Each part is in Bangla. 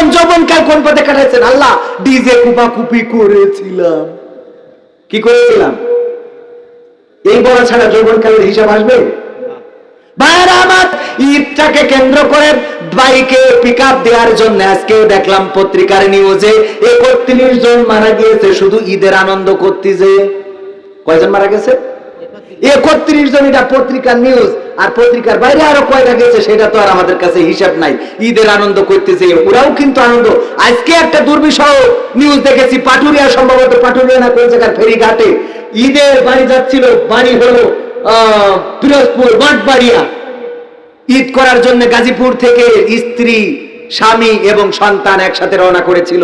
জীবন যৌবন কাল কোন পথে কাটাইছেন? আল্লাহ, ডিজে কুপা কুপি করেছিলাম। কি করেছিলাম? এই বলা ছাড়া যৌবন কালের হিসাব আসবে? কেন্দ্র করে বাইকে পিক আপ দেওয়ার জন্য আজকে দেখলাম পত্রিকার নিউজে একত্রিশ জন মারা গিয়েছে, শুধু ঈদের আনন্দ করতে যে। কয়জন মারা গেছে? একত্রিশ জন, এটা পত্রিকার নিউজ আর পত্রিকার বাইরে আরও কয়টা গেছে, সেটা তো আর আমাদের কাছে হিসাব নাই। ঈদের আনন্দ করতেছে, ওরাও কিন্তু আনন্দ। আজকে একটা দুর্বিষহ নিউজ দেখেছি, পাটুরিয়া সম্ভবত পাটুরিয়া না কোন জায়গার ফেরিঘাটে। ঈদের বাড়ি যাচ্ছিল, বাড়ি হলো পিরোজপুর মাঠবাড়িয়া ঈদ করার জন্য গাজীপুর থেকে স্ত্রী, স্বামী এবং সন্তান একসাথে রওনা করেছিল।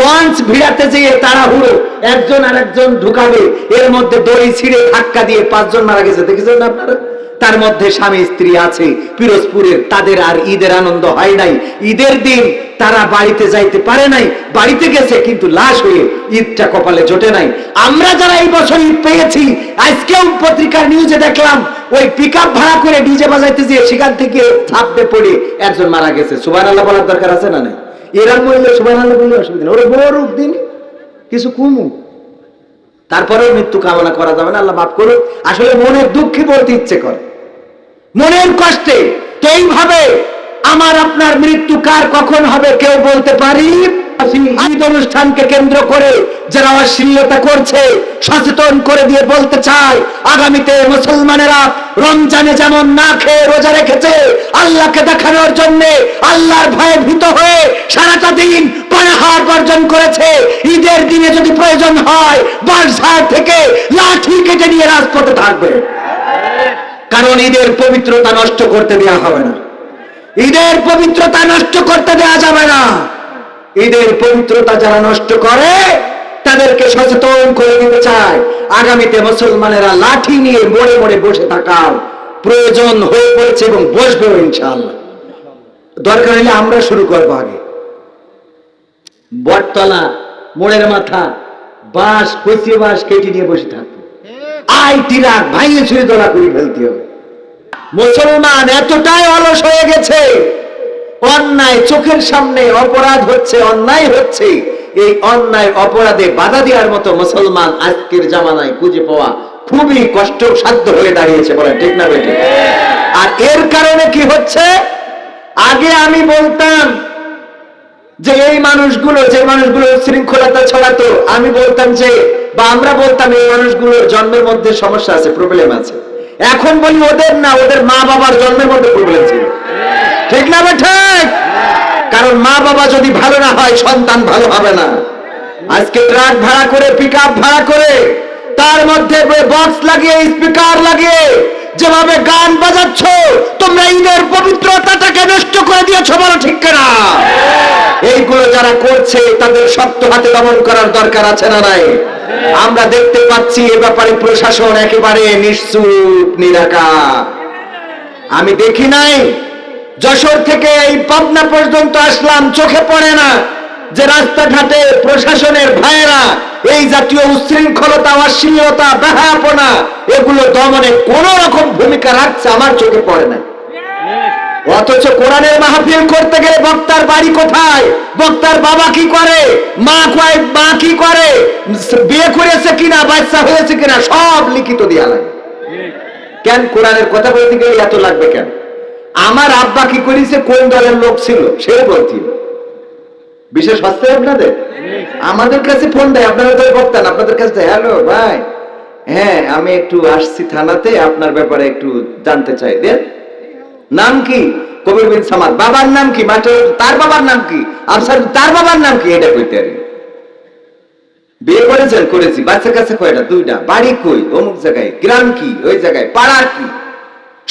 লঞ্চ ভিড়াতে যেয়ে তাড়াহুড়ো, একজন আর একজন ঢুকাবে। এর মধ্যে দড়ি ছিঁড়ে ধাক্কা দিয়ে পাঁচজন মারা গেছে। দেখেছেন আপনারা? তার মধ্যে স্বামী স্ত্রী আছে, পিরোজপুরের, তাদের আর ঈদের আনন্দ হয় নাই। ঈদের দিন তারা বাড়িতে যাইতে পারে নাই, বাড়িতে গেছে, কিন্তু লাশ হয়ে ঈদটা কপালে জোটে নাই। আমরা যারা এই বছর ঈদ পেয়েছি, আজকেও পত্রিকার নিউজে দেখলাম, ওই পিক ভাড়া করে ডিজে বাজাইতে যেয়ে সেখান থেকে ছাপতে পড়ে একজন মারা গেছে। সুবান আল্লাহ বলার দরকার আছে না নাই? এরাম বললে সুবান আল্লাহ বললে অসুবিধা নেই। ওরা বড় রূপ দিন, কিছু কুমু। তারপরেও মৃত্যু কামনা করা যাবে না, আল্লাহ মাফ করুন আসলে মনের দুঃখে বলতে ইচ্ছে করে। মনের কষ্টে এইভাবে আমার আপনার মৃত্যু কার কখন হবে কেউ বলতে পারি? অনুষ্ঠানকে কেন্দ্র করে যারা অশ্লীলতা করছে, সচেতন করে দিয়ে বলতে চায়, আগামীতে মুসলমানেরা রমজানে যেমন না খেয়ে রোজা রেখেছে, আল্লাহকে দেখানোর জন্য আল্লাহর ভয়ে ভীত হয়ে সারাটা দিন পানাহার বর্জন করেছে। ঈদের দিনে যদি প্রয়োজন হয় বাঁশঝাড় থেকে লাঠি কেটে নিয়ে রাজপথে থাকবে। কারণ ঈদের পবিত্রতা নষ্ট করতে দেওয়া হবে না। ঈদের পবিত্রতা নষ্ট করতে দেওয়া যাবে না। ঈদের পবিত্রতা যারা নষ্ট করে, তাদেরকে সচেতন করে দিতে চায় আগামীতে মুসলমানেরা লাঠি নিয়ে মোড়ে মোড়ে বসে থাকার প্রয়োজন হয়ে পড়েছে এবং বসবেও ইনশাল্লাহ দরকার হলে আমরা শুরু করব আগে। বটতলা, মোড়ের মাথা, বাঁশ কচিয়ে বাঁশ কেটে নিয়ে বসে থাকব। আই টিরাক ভাইয়ে ছুঁড়ে দোলা করে ফেলতে হবে। মুসলমান এতটাই অলস হয়ে গেছে, অন্যায় চোখের সামনে অপরাধ হচ্ছে, অন্যায় হচ্ছে। এই অন্যায় অপরাধে বাধা দেওয়ার মতো মুসলমান আজকের জামানায় খুঁজে পাওয়া খুবই কষ্টসাধ্য হয়ে দাঁড়িয়েছে বলে ঠিক না বেটে আর এর কারণে কি হচ্ছে? আগে আমি বলতাম যে এই মানুষগুলো, যে মানুষগুলো শৃঙ্খলতা ছড়াতো, আমি বলতাম যে বা আমরা বলতাম এই মানুষগুলোর জন্মের মধ্যে সমস্যা আছে প্রবলেম আছে। এখন বলি ওদের না, ওদের মা বাবার জন্মের মধ্যে প্রবলেম ছিল। ঠিক না বা ঠিক? কারণ মা বাবা যদি ভালো না হয়, সন্তান ভালো হবে না। আজকে ট্রাক ভাড়া করে পিক ভাড়া করে, তার মধ্যে বক্স লাগিয়ে স্পিকার লাগিয়ে, যেভাবে গান বাজাচ্ছ, তোমরা ঈদের পবিত্রতাটাকে নষ্ট করে দিয়েছ বলো ঠিক না এইগুলো যারা করছে, তাদের শক্ত হাতে দমন করার দরকার আছে না নাই? আমরা দেখতে পাচ্ছি এ ব্যাপারে প্রশাসন একেবারে নিশ্চুপ, নিরাকার। আমি দেখি নাই, যশোর থেকে এই পাবনা পর্যন্ত আসলাম, চোখে পড়ে না যে রাস্তাঘাটে প্রশাসনের ভাইয়েরা এই জাতীয় উশৃঙ্খলতা অশ্লীলতা, বেহায়াপনা, এগুলো দমনে কোন রকম ভূমিকা রাখছে, আমার চোখে পড়ে না। অথচ কোরআনের মাহফিল করতে গেলে বক্তার বাড়ি কোথায়? বক্তার বাবা কি করে? মা কয়, মা কি করে? বিয়ে করেছে কিনা, বাচ্চা হয়েছে কিনা, সব লিখিত দেওয়া লাগে। কেন কোরআনের কথা বলতে গেলে এত লাগবে কেন? আমার আব্বা কি করেছে? কোন দলের লোক ছিল? সে বলছি। বিশেষ হচ্ছে আপনাদের? আমাদের কাছে ফোন দেয়, আপনারা তো বক্তান আপনাদের কাছে হ্যালো, ভাই হ্যাঁ আমি একটু আসছি থানাতে, আপনার ব্যাপারে একটু জানতে চাই। দেন নাম কি? কবির বিন সামাদ। বাবার নাম কি? মাঠে তার বাবার নাম কি? আফসার, তার বাবার নাম কি? এটা কইতে আর বিয়ে করেছেন, করেছি। বাচ্চার কাছে কয়টা? দুইটা। বাড়ি কই? অমুক জায়গায়। গ্রাম কি? ওই জায়গায়। পাড়া কি?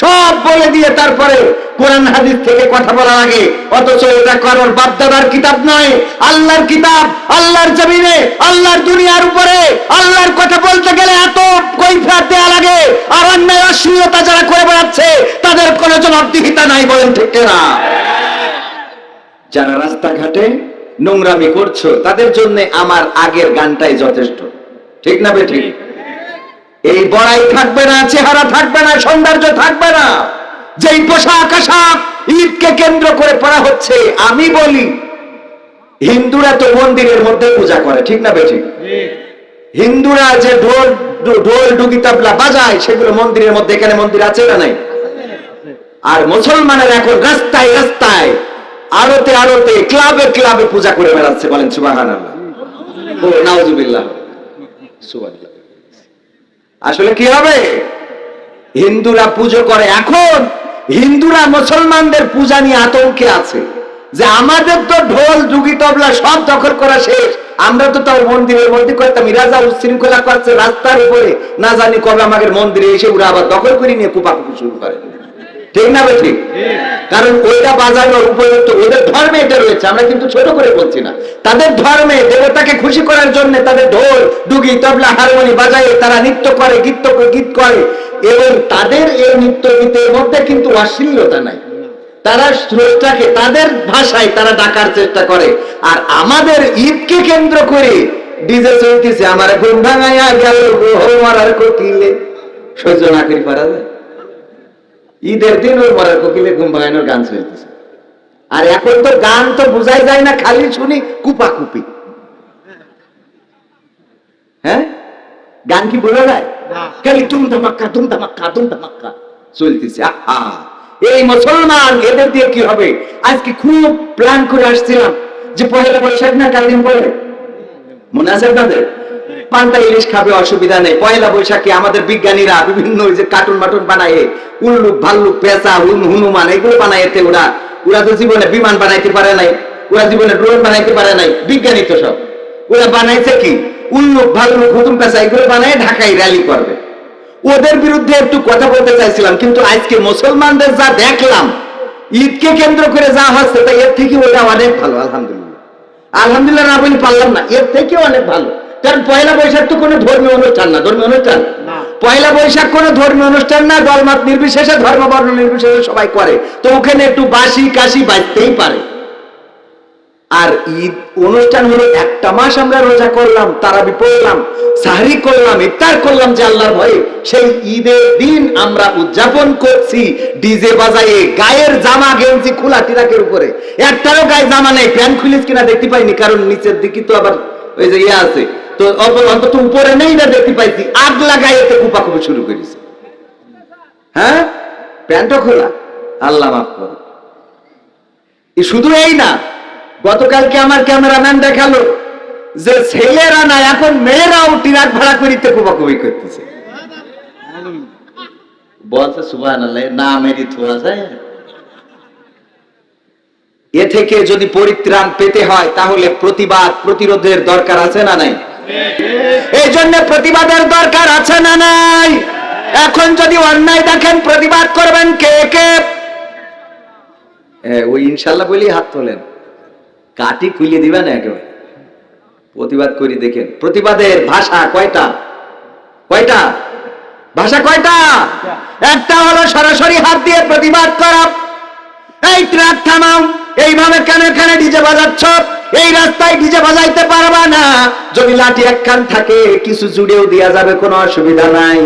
সব বলে দিয়ে তারপরে কোরআন হাদিস থেকে কথা বলার আগে, অথচ এটা কারোর বাপদাদার কিতাব নয়। আল্লাহর কিতাব, আল্লাহর জমিনে, আল্লাহর দুনিয়ার উপরে, আল্লাহর কথা বলতে গেলে এত কৈফিয়ত দেয়া লাগে। আর অন্যায় অশ্লীলতা যারা করে বেড়াচ্ছে, তাদের কোনো জবাবদিহিতা নাই বলেন ঠিক না যারা রাস্তাঘাটে নোংরামি করছ, তাদের জন্য আমার আগের গানটাই যথেষ্ট। ঠিক না বে ঠিক? এই বড়াই থাকবে না, চেহারা থাকবে না, সৌন্দর্য থাকবে না। যেই পোশাক আশাক ঈদকে কেন্দ্র করে পড়া হচ্ছে, আমি বলি, হিন্দুরা তো মন্দিরের মধ্যে পূজা করে, ঠিক না বেঠিক? হিন্দুরা যে ঢোল ঢোল ডুগি তাবলা বাজায়, সেগুলো মন্দিরের মধ্যে, এখানে মন্দির আছে না নাই? আর মুসলমানের এখন রাস্তায় রাস্তায় আলোতে আলোতে ক্লাবে ক্লাবে পূজা করে বেড়াচ্ছে, বলেন সুবাহান ও, নাউজুবিল্লাহ। সুবহানাল্লাহ। আসলে কি হবে? হিন্দুরা পুজো করে এখন, হিন্দুরা মুসলমানদের পূজা নিয়ে আতঙ্কে আছে। যে আমাদের তো ঢোল যুগি তবলা সব দখল করা শেষ। আমরা তো তাও মন্দিরের মধ্যে করতাম রাজা উচ্ছৃঙ্খলা করছে রাস্তার উপরে। না জানি কবে আমাদের মন্দিরে এসে ওরা আবার দখল করে নিয়ে কুপাকুপি শুরু করে। ঠিক না বে ঠিক? কারণ ওইটা বাজানোর উপযুক্ত, ওদের ধর্মে এটা রয়েছে, আমরা কিন্তু ছোট করে বলছি না। তাদের ধর্মে দেবতাকে খুশি করার জন্য তাদের ঢোল, ডুগি, তবলা, হারমোনি বাজায় তারা নৃত্য করে, গীত গীত করে। এবং তাদের এই নৃত্য গীতের মধ্যে কিন্তু অশ্লীলতা নাই। তারা স্রোতটাকে তাদের ভাষায় তারা ডাকার চেষ্টা করে। আর আমাদের ঈদকে কেন্দ্র করে ডিজে চলতেছে, আমার ঘুম ভাঙাইয়া গেল মারার কোকিলে। সহ্য না করি, পারা যায়। ঈদের দিন ওই মরার কোকিলে ঘুম ভাঙানোর গান চলতেছে। আর এখন তো গান তো বোঝাই যায় না খালি শুনি কুপাকুপি। হ্যাঁ? গান কি বোঝা যায়? খালি তুম ধামাক্কা তুম ধামাক্কা তুম ধামাক্কা চলতেছে। আহা! এই মুসলমান এদের দিয়ে কি হবে? আজকে খুব প্ল্যান করে আসছিলাম যে পয়লা বৈশাখ না কাল দিন পরে মনে আছে আপনাদের? পান্তা ইলিশ খাবে, অসুবিধা নেই। পয়লা বৈশাখে আমাদের বিজ্ঞানীরা বিভিন্ন ওই যে কার্টুন মাটুন বানায় উল্লুক ভাল্লুক পেঁচা, হুন, হনুমান, এগুলো বানায় এতে ওরা। ওরা তো জীবনে বিমান বানাইতে পারে নাই, ওরা জীবনে ড্রোন বানাইতে পারে নাই, বিজ্ঞানী তো সব। ওরা বানাইছে কি? উল্লুক ভাল্লুক হুতুম, পেঁচা, এগুলো বানায় ঢাকায় র্যালি করবে। ওদের বিরুদ্ধে একটু কথা বলতে চাইছিলাম, কিন্তু আজকে মুসলমানদের যা দেখলাম, ঈদকে কেন্দ্র করে যা হচ্ছে, তা এর থেকে ওটা অনেক ভালো, আলহামদুলিল্লাহ। আলহামদুলিল্লাহ না বলি পারলাম না, এর থেকে অনেক ভালো। কারণ পয়লা বৈশাখ তো কোনো ধর্মীয় অনুষ্ঠান না ধর্মীয় অনুষ্ঠান। পয়লা বৈশাখ কোনো ধর্মীয় অনুষ্ঠান না দলমত নির্বিশেষে ধর্ম বর্ণ নির্বিশেষে সবাই করে। তো ওখানে একটু বাসি কাশি বাজতেই পারে। আর ঈদ অনুষ্ঠান হলো একটা মাস আমরা রোজা করলাম তারাবি পড়লাম সাহরি করলাম ইফতার করলাম যে আল্লাহর ভয়ে। সেই ঈদের দিন আমরা উদযাপন করছি ডিজে বাজায়ে গায়ের জামা গেঞ্জি খোলা তিরাকের উপরে। একটারও গায়ে জামা নেই প্যান্ট খুলিস কিনা দেখতে পাইনি কারণ নিচের দিকে তো আবার ওই যে ইয়ে আছে তো অন্তত উপরে নেই না দেখতে পাইছি। আগ লাগাই এতে কুপাকুপি শুরু করেছে। হ্যাঁ? প্যান্টও খোলা। আল্লাহ মাফ করো শুধু এই না, গতকালকে আমার ক্যামেরাম্যান দেখাল যে ছেলেরা না, এখন মেয়েরাও টিরাক ভাড়া করিতে কুবাকুবি করতেছে। বলছে সুবাহ না মেরি থোয়া যায়। এ থেকে যদি পরিত্রাণ পেতে হয়, তাহলে প্রতিবাদ, প্রতিরোধের দরকার আছে না নাই? এই জন্য প্রতিবাদের দরকার আছে না নাই? এখন যদি অন্যায় দেখেন প্রতিবাদ করবেন কে কে? এ, ওই ইনশাল্লাহ বলেই হাত তোলেন। কাটি খুলিয়ে দিবেন একেবারে। প্রতিবাদ করি দেখেন। প্রতিবাদের ভাষা কয়টা? কয়টা? ভাষা কয়টা? একটা হলো সরাসরি হাত দিয়ে প্রতিবাদ করা। এই ট্রাক থামাও। এইভাবে কানে কানে ডিজে বাজাচ্ছ? এই রাস্তায় ডিজে বাজাইতে পারবা না যদি লাঠি একখান থাকে, কিছু জুড়েও দেওয়া যাবে, কোনো অসুবিধা নাই।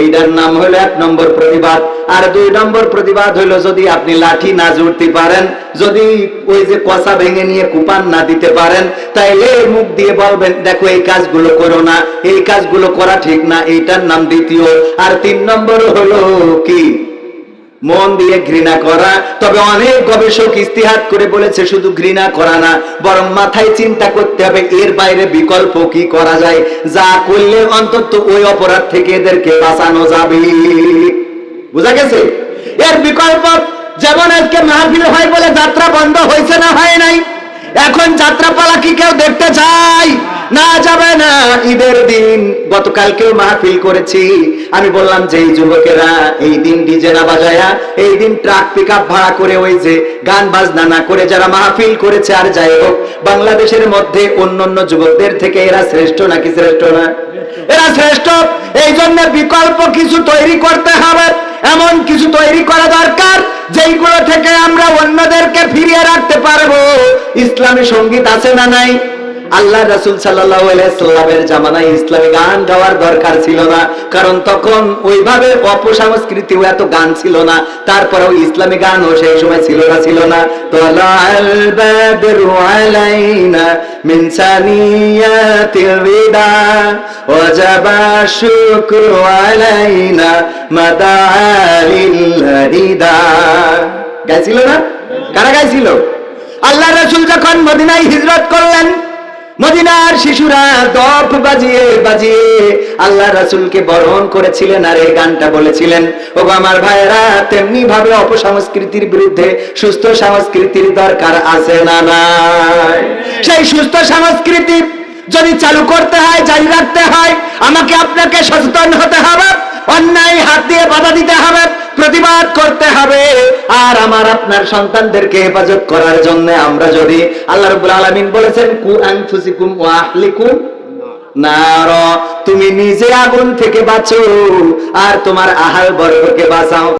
এইটার নাম হলো এক নম্বর প্রতিবাদ। আর দুই নম্বর প্রতিবাদ হলো যদি আপনি লাঠি না জুড়তে পারেন, যদি ওই যে কষা ভেঙে নিয়ে কুপান না দিতে পারেন, তাইলে মুখ দিয়ে বলবেন, দেখো, এই কাজগুলো করো না, এই কাজগুলো করা ঠিক না, এইটার নাম দ্বিতীয়। আর তিন নম্বর হলো কি? মন দিয়ে ঘৃণা করা। তবে অনেক গবেষক ইস্তিহাত করে বলেছে, শুধু ঘৃণা করা না, বরং মাথায় চিন্তা করতে হবে, এর বাইরে বিকল্প কি করা যায়? যা করলে অন্তত ওই অপরাধ থেকে এদেরকে বাঁচানো যাবে। বুঝা গেছে? এর বিকল্প যেমন আজকে মাহফিল হয় বলে যাত্রা বন্ধ হয়েছে না হয় নাই এখন যাত্রাপালা কি কেউ দেখতে চাই না যাবে না ঈদের দিন। গতকালকেও মাহফিল করেছি। আমি বললাম যে এই যুবকেরা এই দিন ডিজে না বাজায়া এই দিন ট্রাক পিক ভাড়া করে ওই যে গান বাজনা না করে যারা মাহফিল করেছে আর যাই হোক বাংলাদেশের মধ্যে অন্য অন্য যুবকদের থেকে এরা শ্রেষ্ঠ নাকি শ্রেষ্ঠ না? এরা শ্রেষ্ঠ। এই জন্য বিকল্প কিছু তৈরি করতে হবে। এমন কিছু তৈরি করা দরকার, যেইগুলো থেকে আমরা অন্যদেরকে ফিরিয়ে রাখতে পারব। ইসলামী সংগীত আছে না নাই? আল্লাহ রাসুল সাল্লামের জামানায় ইসলামী গান গাওয়ার দরকার ছিল না। কারণ তখন ওইভাবে অপসংস্কৃতিও এত গান ছিল না। তারপরেও ইসলামী গানও সেই সময় ছিল না ছিল না। গাইছিল না? কারা গাইছিল? আল্লাহ রাসূল যখন মদিনায় হিজরত করলেন মদিনার শিশুরা দপ বাজিয়ে বাজিয়ে আল্লাহ রাসুলকে বরণ করেছিলেন, আর এই গানটা বলেছিলেন ও আমার ভাইরা তেমনি ভাবে অপসংস্কৃতির বিরুদ্ধে সুস্থ সংস্কৃতির দরকার আছে না নাই? সেই সুস্থ সংস্কৃতি যদি চালু করতে হয়, জারি রাখতে হয়, আমাকে আপনাকে সচেতন হতে হবে অন্যায় হাত দিয়ে বাধা দিতে হবে, প্রতিবাদ করতে হবে। আর আমার আপনার সন্তানদেরকে হেফাজত করার জন্য আমরা যদি আল্লাহ রবুল আলমিন বলেছেন, কু ফুসিকুম ওয়া আহলিকুম নার তুমি নিজে আগুন থেকে বাঁচো, আর তোমার আহাল বর্গকে বাঁচাও।